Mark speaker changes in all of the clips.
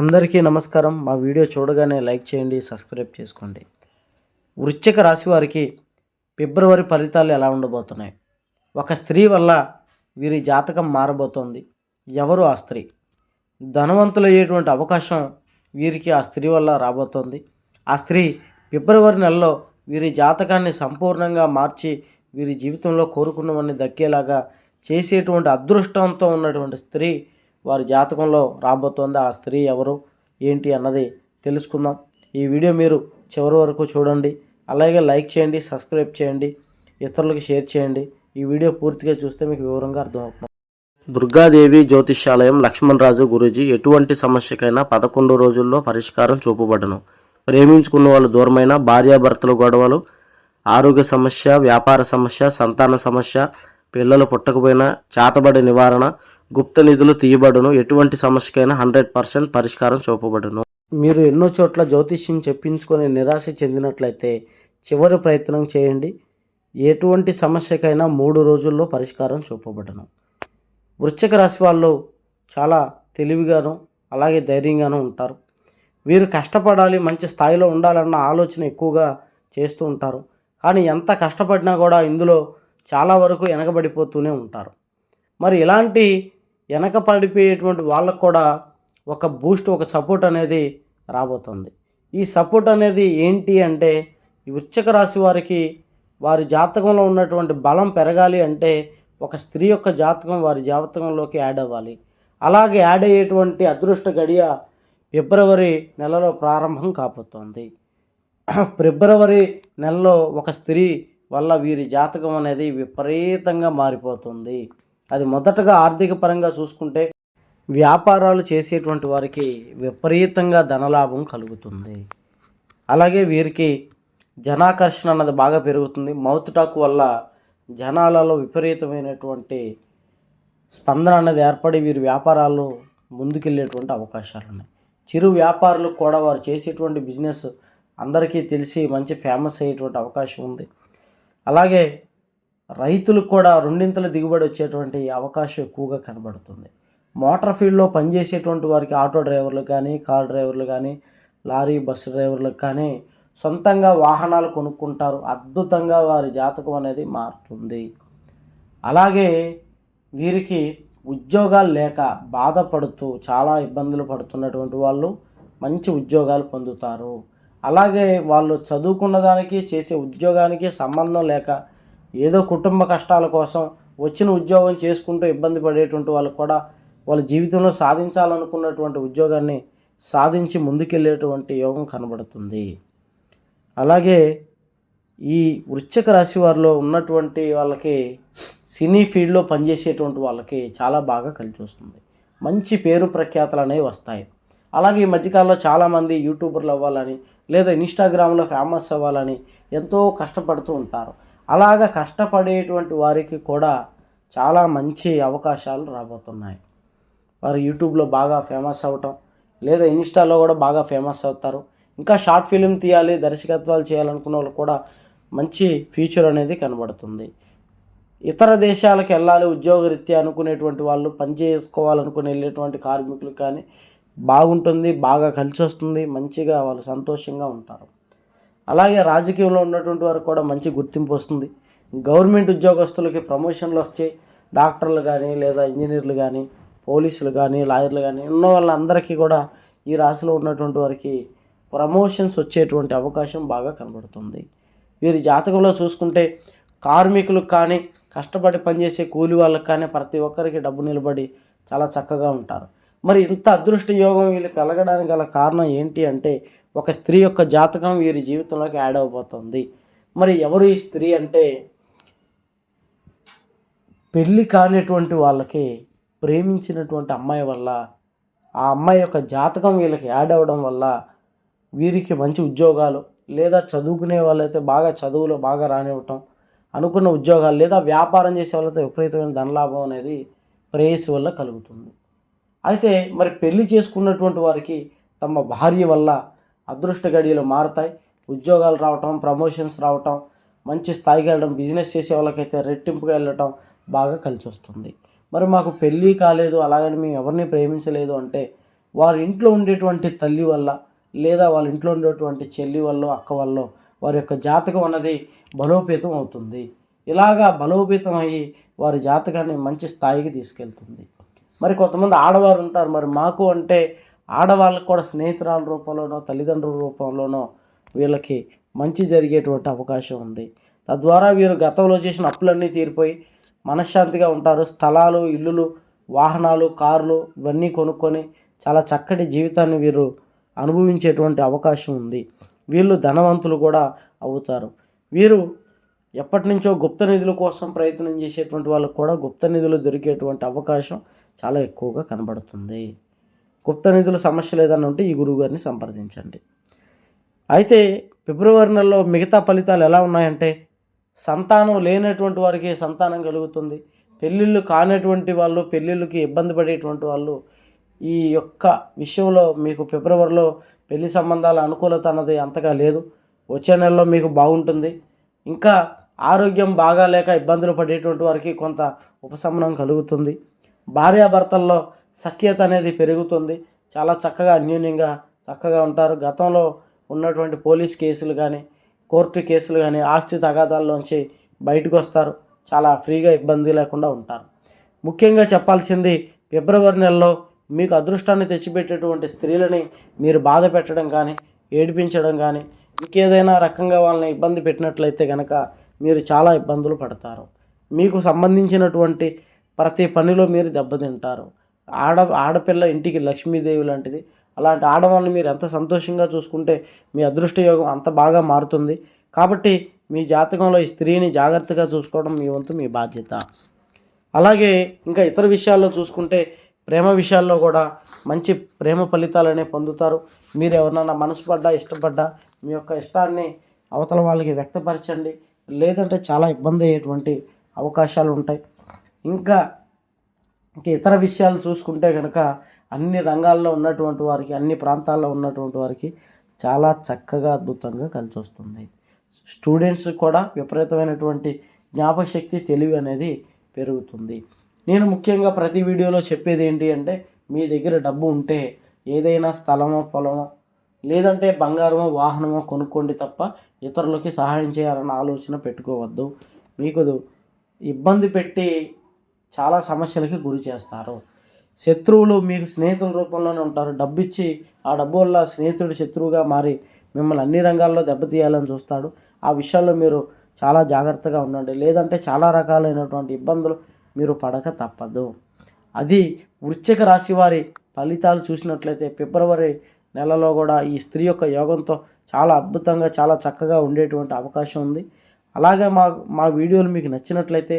Speaker 1: అందరికీ నమస్కారం. మా వీడియో చూడగానే లైక్ చేయండి సబ్స్క్రైబ్ చేసుకోండి. వృశ్చిక రాశి వారికి ఫిబ్రవరి ఫలితాలు ఎలా ఉండబోతున్నాయి? ఒక స్త్రీ వల్ల వీరి జాతకం మారబోతోంది. ఎవరు ఆ స్త్రీ? ధనవంతులయ్యేటువంటి అవకాశం వీరికి ఆ స్త్రీ వల్ల రాబోతోంది. ఆ స్త్రీ ఫిబ్రవరి నెలలో వీరి జాతకాన్ని సంపూర్ణంగా మార్చి వీరి జీవితంలో కోరుకున్నవన్నీ దక్కేలాగా చేసేటువంటి అదృష్టంతో ఉన్నటువంటి స్త్రీ వారి జాతకంలో రాబోతోంది ఆ స్త్రీ ఎవరు ఏంటి అన్నది తెలుసుకుందాం. ఈ వీడియో మీరు చివరి వరకు చూడండి. అలాగే లైక్ చేయండి సబ్స్క్రైబ్ చేయండి ఇతరులకు షేర్ చేయండి. ఈ వీడియో పూర్తిగా చూస్తే మీకు వివరంగా అర్థమవుతుంది. దుర్గాదేవి జ్యోతిష్యాలయం లక్ష్మణరాజు గురూజీ ఎటువంటి సమస్యకైనా పదకొండు రోజుల్లో పరిష్కారం చూపబడను. ప్రేమించుకున్న వాళ్ళు దూరమైన భార్యాభర్తల గొడవలు ఆరోగ్య సమస్య వ్యాపార సమస్య సంతాన సమస్య పిల్లలు పుట్టకపోయినా చేతబడి నివారణ గుప్త నిధులు తీయబడును. ఎటువంటి సమస్యకైనా హండ్రెడ్ పర్సెంట్ పరిష్కారం చూపబడును. మీరు ఎన్నో చోట్ల జ్యోతిష్యం చెప్పించుకొని నిరాశ చెందినట్లయితే చివరి ప్రయత్నం చేయండి. ఎటువంటి సమస్యకైనా మూడు రోజుల్లో పరిష్కారం చూపబడను. వృశ్చిక రాశి వాళ్ళు చాలా తెలివిగాను అలాగే ధైర్యంగాను ఉంటారు. వీరు కష్టపడాలి మంచి స్థాయిలో ఉండాలన్న ఆలోచన ఎక్కువగా చేస్తూ ఉంటారు. కానీ ఎంత కష్టపడినా కూడా ఇందులో చాలా వరకు వెనకబడిపోతూనే ఉంటారు. మరి ఇలాంటి వెనక పడిపోయేటువంటి వాళ్ళకు కూడా ఒక బూస్ట్ ఒక సపోర్ట్ అనేది రాబోతుంది. ఈ సపోర్ట్ అనేది ఏంటి అంటే ఈ వృశ్చిక రాశి వారికి వారి జాతకంలో ఉన్నటువంటి బలం పెరగాలి అంటే ఒక స్త్రీ యొక్క జాతకం వారి జాతకంలోకి యాడ్ అవ్వాలి. అలాగే యాడ్ అయ్యేటువంటి అదృష్ట గడియ ఫిబ్రవరి నెలలో ప్రారంభం కాబోతోంది. ఫిబ్రవరి నెలలో ఒక స్త్రీ వల్ల వీరి జాతకం అనేది విపరీతంగా మారిపోతుంది. అది మొదటగా ఆర్థిక పరంగా చూసుకుంటే వ్యాపారాలు చేసేటువంటి వారికి విపరీతంగా ధనలాభం కలుగుతుంది. అలాగే వీరికి జనాకర్షణ అన్నది బాగా పెరుగుతుంది. మౌత్ టాక్ వల్ల జనాలలో విపరీతమైనటువంటి స్పందన అనేది ఏర్పడి వీరి వ్యాపారాలు ముందుకెళ్ళేటువంటి అవకాశాలు ఉన్నాయి చిరు వ్యాపారులకు కూడా వారు చేసేటువంటి బిజినెస్ అందరికీ తెలిసి మంచి ఫేమస్ అయ్యేటువంటి అవకాశం ఉంది. అలాగే రైతులకు కూడా రెండింతల దిగుబడి వచ్చేటువంటి అవకాశం ఎక్కువగా కనబడుతుంది. మోటార్ ఫీల్డ్లో పనిచేసేటువంటి వారికి ఆటో డ్రైవర్లు కానీ కార్ డ్రైవర్లు కానీ లారీ బస్సు డ్రైవర్లకు కానీ సొంతంగా వాహనాలు కొనుక్కుంటారు. అద్భుతంగా వారి జాతకం అనేది మారుతుంది. అలాగే వీరికి ఉద్యోగాలు లేక బాధపడుతూ చాలా ఇబ్బందులు పడుతున్నటువంటి వాళ్ళు మంచి ఉద్యోగాలు పొందుతారు. అలాగే వాళ్ళు చదువుకున్న దానికి చేసే ఉద్యోగానికి సంబంధం లేక ఏదో కుటుంబ కష్టాల కోసం వచ్చిన ఉద్యోగం చేసుకుంటూ ఇబ్బంది పడేటువంటి వాళ్ళు కూడా వాళ్ళ జీవితంలో సాధించాలనుకున్నటువంటి ఉద్యోగాన్ని సాధించి ముందుకెళ్ళేటువంటి యోగం కనబడుతుంది. అలాగే ఈ వృశ్చిక రాశి వారిలో ఉన్నటువంటి వాళ్ళకి సినీ ఫీల్డ్లో పనిచేసేటువంటి వాళ్ళకి చాలా బాగా కలిసి వస్తుంది. మంచి పేరు ప్రఖ్యాతలు అనేవి వస్తాయి. అలాగే ఈ మధ్యకాలంలో చాలామంది యూట్యూబర్లు అవ్వాలని లేదా ఇన్స్టాగ్రామ్లో ఫేమస్ అవ్వాలని ఎంతో కష్టపడుతూ ఉంటారు. అలాగ కష్టపడేటువంటి వారికి కూడా చాలా మంచి అవకాశాలు రాబోతున్నాయి. వారు యూట్యూబ్లో బాగా ఫేమస్ అవటం లేదా ఇన్స్టాలో కూడా బాగా ఫేమస్ అవుతారు. ఇంకా షార్ట్ ఫిలిం తీయాలి దర్శకత్వాలు చేయాలనుకున్న వాళ్ళు కూడా మంచి ఫ్యూచర్ అనేది కనబడుతుంది. ఇతర దేశాలకు వెళ్ళాలి ఉద్యోగరీత్యా అనుకునేటువంటి వాళ్ళు పని చేసుకోవాలనుకుని వెళ్ళేటువంటి కార్మికులు కానీ బాగుంటుంది బాగా కలిసి వస్తుంది మంచిగా వాళ్ళు సంతోషంగా ఉంటారు. అలాగే రాజకీయంలో ఉన్నటువంటి వారికి కూడా మంచి గుర్తింపు వస్తుంది. గవర్నమెంట్ ఉద్యోగస్తులకి ప్రమోషన్లు వస్తాయి డాక్టర్లు కానీ లేదా ఇంజనీర్లు కానీ పోలీసులు కానీ లాయర్లు కానీ ఉన్న వాళ్ళందరికీ కూడా ఈ రాశిలో ఉన్నటువంటి వారికి ప్రమోషన్స్ వచ్చేటువంటి అవకాశం బాగా కనబడుతుంది. వీరి జాతకంలో చూసుకుంటే కార్మికులకు కానీ కష్టపడి పనిచేసే కూలి వాళ్ళకి కానీ ప్రతి ఒక్కరికి డబ్బు నిలబడి చాలా చక్కగా ఉంటారు. మరి ఇంత అదృష్ట యోగం వీళ్ళు కలగడానికి గల కారణం ఏంటి అంటే ఒక స్త్రీ యొక్క జాతకం వీరి జీవితంలోకి యాడ్ అవబోతుంది. మరి ఎవరు ఈ స్త్రీ అంటే? పెళ్ళి కానిటువంటి వాళ్ళకి ప్రేమించినటువంటి అమ్మాయి వల్ల ఆ అమ్మాయి యొక్క జాతకం వీళ్ళకి యాడ్ అవ్వడం వల్ల వీరికి మంచి ఉద్యోగాలు లేదా చదువుకునే వాళ్ళైతే బాగా చదువులో బాగా రానివ్వటం అనుకున్న ఉద్యోగాలు లేదా వ్యాపారం చేసే వాళ్ళతో విపరీతమైన ధనలాభం అనేది ప్రేయస్ వల్ల కలుగుతుంది. అయితే మరి పెళ్ళి చేసుకున్నటువంటి వారికి తమ భార్య వల్ల అదృష్ట గడియలు మారుతాయి. ఉద్యోగాలు రావటం ప్రమోషన్స్ రావటం మంచి స్థాయికి వెళ్ళడం బిజినెస్ చేసే వాళ్ళకైతే రెట్టింపుగా వెళ్ళటం బాగా కలిసి వస్తుంది మరి మాకు పెళ్ళి కాలేదు అలాగని మేము ఎవరిని ప్రేమించలేదు అంటే వారి ఇంట్లో ఉండేటువంటి తల్లి వల్ల లేదా వాళ్ళ ఇంట్లో ఉండేటువంటి చెల్లి వల్ల అక్క వల్ల వారి యొక్క జాతకం అన్నది బలోపేతం అవుతుంది. ఇలాగా బలోపేతం అయ్యి వారి జాతకాన్ని మంచి స్థాయికి తీసుకెళ్తుంది. మరి కొంతమంది ఆడవారు ఉంటారు మరి మాకు అంటే ఆడవాళ్ళకు కూడా స్నేహితురాల రూపంలోనో తల్లిదండ్రుల రూపంలోనో వీళ్ళకి మంచి జరిగేటువంటి అవకాశం ఉంది. తద్వారా వీరు గతంలో చేసిన అప్పులన్నీ తీరిపోయి మనశ్శాంతిగా ఉంటారు. స్థలాలు ఇల్లులు వాహనాలు కార్లు ఇవన్నీ కొనుక్కొని చాలా చక్కటి జీవితాన్ని వీరు అనుభవించేటువంటి అవకాశం ఉంది. వీళ్ళు ధనవంతులు కూడా అవుతారు. వీరు ఎప్పటి నుంచో గుప్త నిధుల కోసం ప్రయత్నం చేసేటువంటి వాళ్ళకు కూడా గుప్త నిధులు దొరికేటువంటి అవకాశం చాలా ఎక్కువగా కనబడుతుంది. గుప్త నిధుల సమస్యలు ఏదైనా ఉంటే ఈ గురువు గారిని సంప్రదించండి. అయితే ఫిబ్రవరి నెలలో మిగతా ఫలితాలు ఎలా ఉన్నాయంటే సంతానం లేనటువంటి వారికి సంతానం కలుగుతుంది. పెళ్ళిళ్ళు కానటువంటి వాళ్ళు పెళ్ళిళ్ళకి ఇబ్బంది పడేటువంటి వాళ్ళు ఈ యొక్క విషయంలో మీకు ఫిబ్రవరిలో పెళ్ళి సంబంధాల అనుకూలత అన్నది అంతగా లేదు. వచ్చే నెలలో మీకు బాగుంటుంది. ఇంకా ఆరోగ్యం బాగాలేక ఇబ్బందులు పడేటువంటి వారికి కొంత ఉపశమనం కలుగుతుంది. భార్యాభర్తల్లో సఖ్యత అనేది పెరుగుతుంది. చాలా చక్కగా అన్యూన్యంగా చక్కగా ఉంటారు. గతంలో ఉన్నటువంటి పోలీస్ కేసులు కానీ కోర్టు కేసులు కానీ ఆస్తి తగాదాల్లోంచి బయటకు వస్తారు చాలా ఫ్రీగా ఇబ్బంది లేకుండా ఉంటారు. ముఖ్యంగా చెప్పాల్సింది ఫిబ్రవరి నెలలో మీకు అదృష్టాన్ని తెచ్చిపెట్టేటువంటి స్త్రీలని మీరు బాధ పెట్టడం కానీ ఏడిపించడం కానీ ఇంకేదైనా రకంగా వాళ్ళని ఇబ్బంది పెట్టినట్లయితే కనుక మీరు చాలా ఇబ్బందులు పడతారు. మీకు సంబంధించినటువంటి ప్రతి పనిలో మీరు దెబ్బతింటారు. ఆడ ఆడపిల్ల ఇంటికి లక్ష్మీదేవి లాంటిది. అలాంటి ఆడవాళ్ళని మీరు ఎంత సంతోషంగా చూసుకుంటే మీ అదృష్ట యోగం అంత బాగా మారుతుంది. కాబట్టి మీ జాతకంలో ఈ స్త్రీని జాగ్రత్తగా చూసుకోవడం మీ వంతు మీ బాధ్యత. అలాగే ఇంకా ఇతర విషయాల్లో చూసుకుంటే ప్రేమ విషయాల్లో కూడా మంచి ప్రేమ ఫలితాలనే పొందుతారు. మీరు ఎవరినైనా మనసు పడ్డా ఇష్టపడ్డా మీ యొక్క ఇష్టాన్ని అవతల వాళ్ళకి వ్యక్తపరచండి. లేదంటే చాలా ఇబ్బంది అయ్యేటువంటి అవకాశాలు ఉంటాయి. ఇంకా ఇంకా ఇతర విషయాలు చూసుకుంటే కనుక అన్ని రంగాల్లో ఉన్నటువంటి వారికి అన్ని ప్రాంతాల్లో ఉన్నటువంటి వారికి చాలా చక్కగా అద్భుతంగా కలిసి వస్తుంది. స్టూడెంట్స్ కూడా విపరీతమైనటువంటి జ్ఞాపకశక్తి తెలివి అనేది పెరుగుతుంది. నేను ముఖ్యంగా ప్రతి వీడియోలో చెప్పేది ఏంటి అంటే మీ దగ్గర డబ్బు ఉంటే ఏదైనా స్థలమో పొలమో లేదంటే బంగారమో వాహనమో కొనుక్కోండి తప్ప ఇతరులకి సహాయం చేయాలన్న ఆలోచన పెట్టుకోవద్దు. మీకు ఇబ్బంది పెట్టి చాలా సమస్యలకి గురి చేస్తారు. శత్రువులు మీకు స్నేహితుల రూపంలోనే ఉంటారు. డబ్బు ఇచ్చి ఆ డబ్బు వల్ల స్నేహితుడు శత్రువుగా మారి మిమ్మల్ని అన్ని రంగాల్లో దెబ్బతీయాలని చూస్తాడు. ఆ విషయాల్లో మీరు చాలా జాగ్రత్తగా ఉండండి. లేదంటే చాలా రకాలైనటువంటి ఇబ్బందులు మీరు పడక తప్పదు. అది వృశ్చిక రాశి వారి ఫలితాలు చూసినట్లయితే ఫిబ్రవరి నెలలో కూడా ఈ స్త్రీ యొక్క యోగంతో చాలా అద్భుతంగా చాలా చక్కగా ఉండేటువంటి అవకాశం ఉంది. అలాగే మా మా వీడియోలు మీకు నచ్చినట్లయితే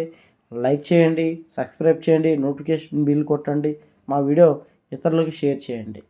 Speaker 1: లైక్ చేయండి సబ్స్క్రైబ్ చేయండి నోటిఫికేషన్ బిల్ కొట్టండి మా వీడియో ఇతరులకు షేర్ చేయండి.